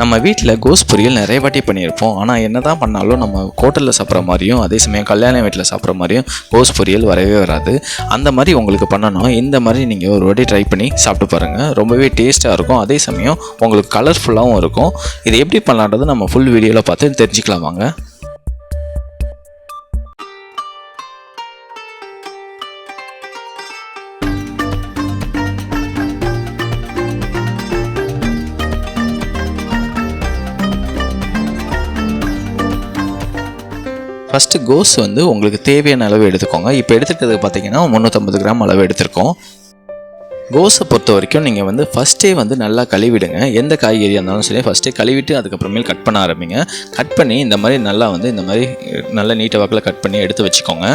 நம்ம வீட்டில் கோஸ் பொரியல் நிறைய வாட்டி பண்ணியிருப்போம். ஆனால் என்ன தான் பண்ணாலும் நம்ம ஹோட்டலில் சாப்பிட்ற மாதிரியும் அதே சமயம் கல்யாண வீட்டில் சாப்பிட்ற மாதிரியும் கோஸ் பொரியல் வரவே வராது. அந்த மாதிரி உங்களுக்கு பண்ணணும். இந்த மாதிரி நீங்கள் ஒரு வாட்டி ட்ரை பண்ணி சாப்பிட்டு பாருங்கள் ரொம்பவே டேஸ்ட்டாக இருக்கும். அதே சமயம் உங்களுக்கு கலர்ஃபுல்லாகவும் இருக்கும். இது எப்படி பண்ணலான்றது நம்ம ஃபுல் வீடியோவில் பார்த்து தெரிஞ்சுக்கலாம் வாங்க. ஃபஸ்ட்டு கோஸ் வந்து உங்களுக்கு தேவையான அளவு எடுத்துக்கோங்க. இப்போ எடுத்துக்கிறது பார்த்தீங்கன்னா முந்நூற்றம்பது கிராம் அளவு எடுத்திருக்கோம். கோஸை பொறுத்த வரைக்கும் நீங்கள் வந்து ஃபஸ்ட்டே வந்து நல்லா கழுவிடுங்க. எந்த காய்கறியாக இருந்தாலும் சரி ஃபஸ்ட்டே கழுவிட்டு அதுக்கப்புறமேல் கட் பண்ண ஆரம்பிங்க. கட் பண்ணி இந்த மாதிரி நல்லா வந்து இந்த மாதிரி நல்லா நீட்ட வாக்கில் கட் பண்ணி எடுத்து வச்சுக்கோங்க.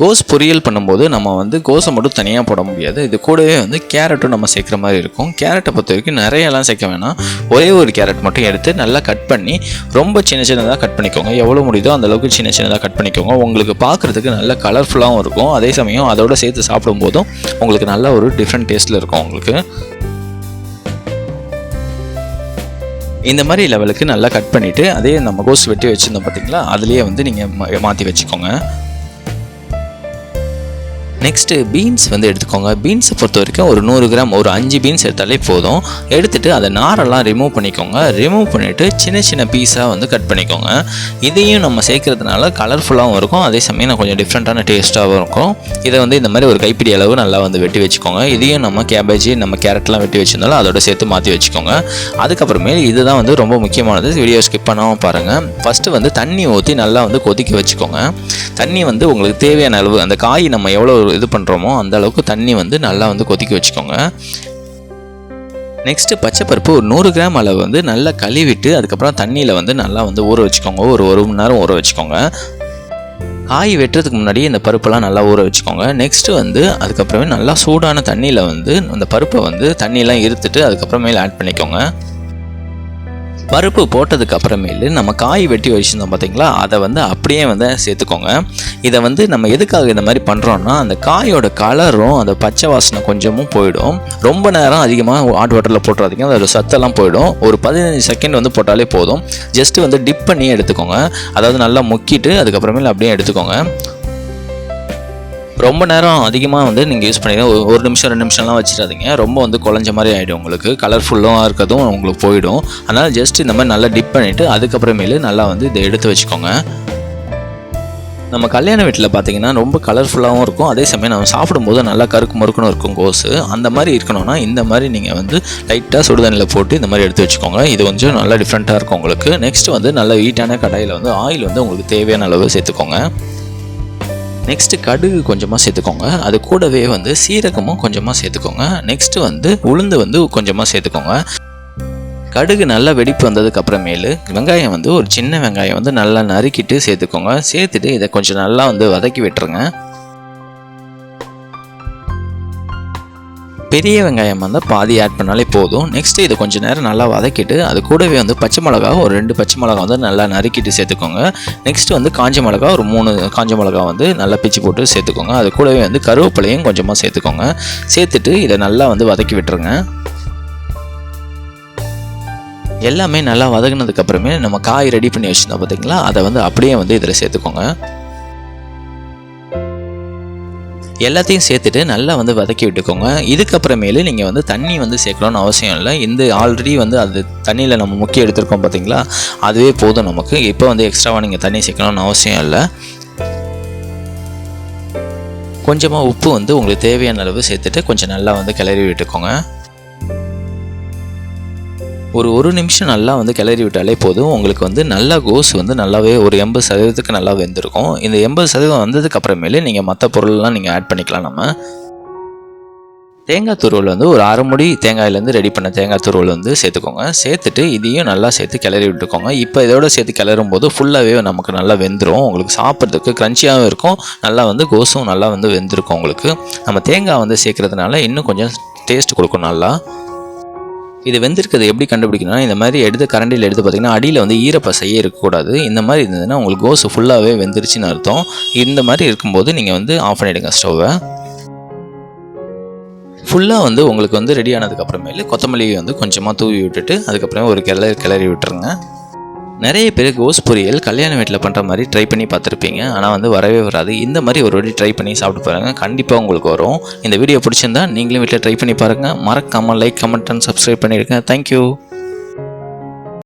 கோஸ் பொரியல் பண்ணும்போது நம்ம வந்து கோஸை மட்டும் தனியாக போட முடியாது. இது கூடவே வந்து கேரட்டும் நம்ம சேர்க்குற மாதிரி இருக்கும். கேரட்டை பொறுத்த வரைக்கும் நிறையெல்லாம் சேர்க்க வேணாம். ஒரே ஒரு கேரட் மட்டும் எடுத்து நல்லா கட் பண்ணி ரொம்ப சின்ன சின்னதாக கட் பண்ணிக்கோங்க. எவ்வளோ முடியுதோ அந்தளவுக்கு சின்ன சின்னதாக கட் பண்ணிக்கோங்க. உங்களுக்கு பார்க்குறதுக்கு நல்ல கலர்ஃபுல்லாகவும் இருக்கும். அதே சமயம் அதோட சேர்த்து சாப்பிடும்போதும் உங்களுக்கு நல்ல ஒரு டிஃப்ரெண்ட் டேஸ்ட்டில் இருக்கும் உங்களுக்கு. இந்த மாதிரி லெவலுக்கு நல்லா கட் பண்ணிவிட்டு அதே நம்ம கோஸ் வெட்டி வச்சுருந்தோம் பார்த்தீங்களா அதுலேயே வந்து நீங்கள் மாற்றி வச்சுக்கோங்க. நெக்ஸ்ட்டு பீன்ஸ் வந்து எடுத்துக்கோங்க. பீன்ஸை பொறுத்த வரைக்கும் ஒரு நூறு கிராம் ஒரு அஞ்சு பீன்ஸ் எடுத்தாலே போதும். எடுத்துகிட்டு அதை நாரெல்லாம் ரிமூவ் பண்ணிக்கோங்க. ரிமூவ் பண்ணிவிட்டு சின்ன சின்ன பீஸாக வந்து கட் பண்ணிக்கோங்க. இதையும் நம்ம சேர்க்கறதுனால கலர்ஃபுல்லாகவும் இருக்கும். அதே சமயம் கொஞ்சம் டிஃப்ரெண்ட்டான டேஸ்ட்டாகவும் இருக்கும். இதை வந்து இந்த மாதிரி ஒரு கைப்பிடி அளவு நல்லா வந்து வெட்டி வச்சுக்கோங்க. இதையும் நம்ம கேபேஜ் நம்ம கேரட்லாம் வெட்டி வச்சிருந்தாலும் அதோட சேர்த்து மாற்றி வச்சுக்கோங்க. அதுக்கப்புறமே இதுதான் வந்து ரொம்ப முக்கியமானது. வீடியோ ஸ்கிப் பண்ணாமல் பாருங்கள் ஃபஸ்ட்டு வந்து தண்ணி ஊற்றி நல்லா வந்து கொதிக்க வச்சுக்கோங்க. தண்ணி வந்து உங்களுக்கு தேவையான அளவு அந்த காய் நம்ம எவ்வளோ இது பண்ணுறோமோ அந்த அளவுக்கு தண்ணி வந்து நல்லா வந்து கொதிக்க வச்சுக்கோங்க. நெக்ஸ்ட்டு பச்சைப்பருப்பு ஒரு நூறு கிராம் அளவு வந்து நல்லா கழுவிட்டு அதுக்கப்புறம் தண்ணியில் வந்து நல்லா வந்து ஊற வச்சுக்கோங்க. ஒரு ஒரு மணி நேரம் ஊற வச்சுக்கோங்க. காய் வெட்டுறதுக்கு முன்னாடி இந்த பருப்பெல்லாம் நல்லா ஊற வச்சுக்கோங்க. நெக்ஸ்ட்டு வந்து அதுக்கப்புறமே நல்லா சூடான தண்ணியில் வந்து அந்த பருப்பை வந்து தண்ணியெலாம் இருத்துட்டு அதுக்கப்புறமேல ஆட் பண்ணிக்கோங்க. பருப்பு போட்டதுக்கு அப்புறமேலு நம்ம காய் வெட்டி வச்சுருந்தோம் பார்த்தீங்களா அதை வந்து அப்படியே வந்து சேர்த்துக்கோங்க. இதை வந்து நம்ம எதுக்காக இந்த மாதிரி பண்ணுறோன்னா அந்த காயோட கலரும் அந்த பச்சை வாசனை கொஞ்சமும் போயிடும். ரொம்ப நேரம் அதிகமாக ஹாட் வாட்டரில் போட்டுறாதீங்க. அதோட சத்தெல்லாம் போயிடும். ஒரு பதினஞ்சு செகண்ட் வந்து போட்டாலே போதும். ஜஸ்ட்டு வந்து டிப் பண்ணி எடுத்துக்கோங்க. அதாவது நல்லா முக்கிட்டு அதுக்கப்புறமேல அப்படியே எடுத்துக்கோங்க. ரொம்ப நேரம் அதிகமாக வந்து நீங்கள் யூஸ் பண்ணிடுங்க ஒரு- ஒரு நிமிஷம் ரெண்டு நிமிஷம்லாம் வச்சிடாதீங்க. ரொம்ப வந்து குழஞ்ச மாதிரி ஆகிடும் உங்களுக்கு. கலர்ஃபுல்லாக இருக்கிறதும் உங்களுக்கு போயிடும். அதனால் ஜஸ்ட் இந்த மாதிரி நல்லா டிப் பண்ணிவிட்டு அதுக்கப்புறமேலு நல்லா வந்து இதை எடுத்து வச்சுக்கோங்க. நம்ம கல்யாண வீட்டில் பார்த்தீங்கன்னா ரொம்ப கலர்ஃபுல்லாகவும் இருக்கும். அதே சமயம் நம்ம சாப்பிடும்போது நல்லா கருக்கு மறுக்குன்னு இருக்கும் கோஸு. அந்த மாதிரி இருக்கணும்னா இந்த மாதிரி நீங்கள் வந்து லைட்டாக சுடுதண்ணியில் போட்டு இந்த மாதிரி எடுத்து வச்சுக்கோங்க. இது கொஞ்சம் நல்லா டிஃப்ரெண்ட்டாக இருக்கும் உங்களுக்கு. நெக்ஸ்ட் வந்து நல்ல ஹீட்டான கடாயில் வந்து ஆயில் வந்து உங்களுக்கு தேவையான அளவு சேர்த்துக்கோங்க. நெக்ஸ்ட்டு கடுகு கொஞ்சமாக சேர்த்துக்கோங்க. அது கூடவே வந்து சீரகமும் கொஞ்சமாக சேர்த்துக்கோங்க. நெக்ஸ்ட்டு வந்து உளுந்து வந்து கொஞ்சமாக சேர்த்துக்கோங்க. கடுகு நல்லா வெடிப்பு வந்ததுக்கு அப்புறமேலு வெங்காயம் வந்து ஒரு சின்ன வெங்காயம் வந்து நல்லா நறுக்கிட்டு சேர்த்துக்கோங்க. சேர்த்துட்டு இதை கொஞ்சம் நல்லா வந்து வதக்கி விட்டுருங்க. பெரிய வெங்காயம் வந்து பாதி ஆட் பண்ணாலே போதும். நெக்ஸ்ட்டு இதை கொஞ்சம் நேரம் நல்லா வதக்கிட்டு அது கூடவே வந்து பச்சை மிளகா ஒரு ரெண்டு பச்சை மிளகா வந்து நல்லா நறுக்கிட்டு சேர்த்துக்கோங்க. நெக்ஸ்ட் வந்து காஞ்ச மிளகா ஒரு மூணு காஞ்ச மிளகா வந்து நல்லா பிச்சு போட்டு சேர்த்துக்கோங்க. அது கூடவே வந்து கருவேப்பிலையும் கொஞ்சமாக சேர்த்துக்கோங்க. சேர்த்துட்டு இதை நல்லா வந்து வதக்கி விட்டுருங்க. எல்லாமே நல்லா வதங்கினதுக்கப்புறமே நம்ம காய் ரெடி பண்ணி வச்சுருந்தோம் பார்த்தீங்களா அதை வந்து அப்படியே வந்து இதில் சேர்த்துக்கோங்க. எல்லாத்தையும் சேர்த்துட்டு நல்லா வந்து வதக்கி விட்டுக்கோங்க. இதுக்கப்புறமேலு நீங்கள் வந்து தண்ணி வந்து சேர்க்கணும்னு அவசியம் இல்லை. இந்த ஆல்ரெடி வந்து அது தண்ணியில் நம்ம முக்கிய எடுத்திருக்கோம் பார்த்தீங்களா அதுவே போதும் நமக்கு. இப்போ வந்து எக்ஸ்ட்ராவாக நீங்கள் தண்ணி சேர்க்கணும்னு அவசியம் இல்லை. கொஞ்சமாக உப்பு வந்து உங்களுக்கு தேவையான அளவு சேர்த்துட்டு கொஞ்சம் நல்லா வந்து கிளறி விட்டுக்கோங்க. ஒரு ஒரு நிமிஷம் நல்லா வந்து கிளறி விட்டாலே போதும். உங்களுக்கு வந்து நல்லா கோஸ் வந்து நல்லாவே ஒரு எண்பது சதவீதத்துக்கு நல்லா வெந்திருக்கும். இந்த எண்பது சதவீதம் வந்ததுக்கு அப்புறமேலே நீங்கள் மற்ற பொருள்லாம் நீங்கள் ஆட் பண்ணிக்கலாம் நம்ம. தேங்காய் துருவல் வந்து ஒரு அரை முடி தேங்காயிலேருந்து ரெடி பண்ண தேங்காய் துருவல் வந்து சேர்த்துக்கோங்க. சேர்த்துட்டு இதையும் நல்லா சேர்த்து கிளறி விட்டுக்கோங்க. இப்போ இதோட சேர்த்து கிளறும் போது ஃபுல்லாகவே நமக்கு நல்லா வெந்துடும் உங்களுக்கு சாப்பிட்றதுக்கு க்ரன்ச்சியாகவும் இருக்கும். நல்லா வந்து கோஸும் நல்லா வந்து வெந்திருக்கும் உங்களுக்கு. நம்ம தேங்காய் வந்து சேர்க்குறதுனால இன்னும் கொஞ்சம் டேஸ்ட் கொடுக்கும் நல்லா. இது வெந்திருக்கிறது எப்படி கண்டுபிடிக்கணும்னா இந்த மாதிரி எடுத்து கரண்டியில் எடுத்து பார்த்தீங்கன்னா அடியில் வந்து ஈரப்பசையே இருக்கக்கூடாது. இந்த மாதிரி இருந்ததுன்னா உங்களுக்கு கோஸ் ஃபுல்லாகவே வெந்துருச்சுன்னு அர்த்தம். இந்த மாதிரி இருக்கும்போது நீங்கள் வந்து ஆஃப் பண்ணிவிடுங்க ஸ்டவ்வை ஃபுல்லாக வந்து உங்களுக்கு வந்து ரெடி ஆனதுக்கப்புறமேலு கொத்தமல்லியை வந்து கொஞ்சமாக தூவி விட்டுட்டு அதுக்கப்புறம் ஒரு கிளறி கிளறி விட்டுருங்க. நிறைய பேர் கோஸ் பொரியல் கல்யாண வீட்டில் பண்ணுற மாதிரி ட்ரை பண்ணி பார்த்துருப்பீங்க. ஆனால் வந்து வரவே வராது. இந்த மாதிரி ஒரு வாட்டி ட்ரை பண்ணி சாப்பிட்டு பாருங்கள் கண்டிப்பாக உங்களுக்கு வரும். இந்த வீடியோ பிடிச்சிருந்தா நீங்களும் வீட்டில் ட்ரை பண்ணி பாருங்கள் மறக்காமல் லைக் கமெண்ட் அண்ட் சப்ஸ்கிரைப் பண்ணிடுங்க. Thank you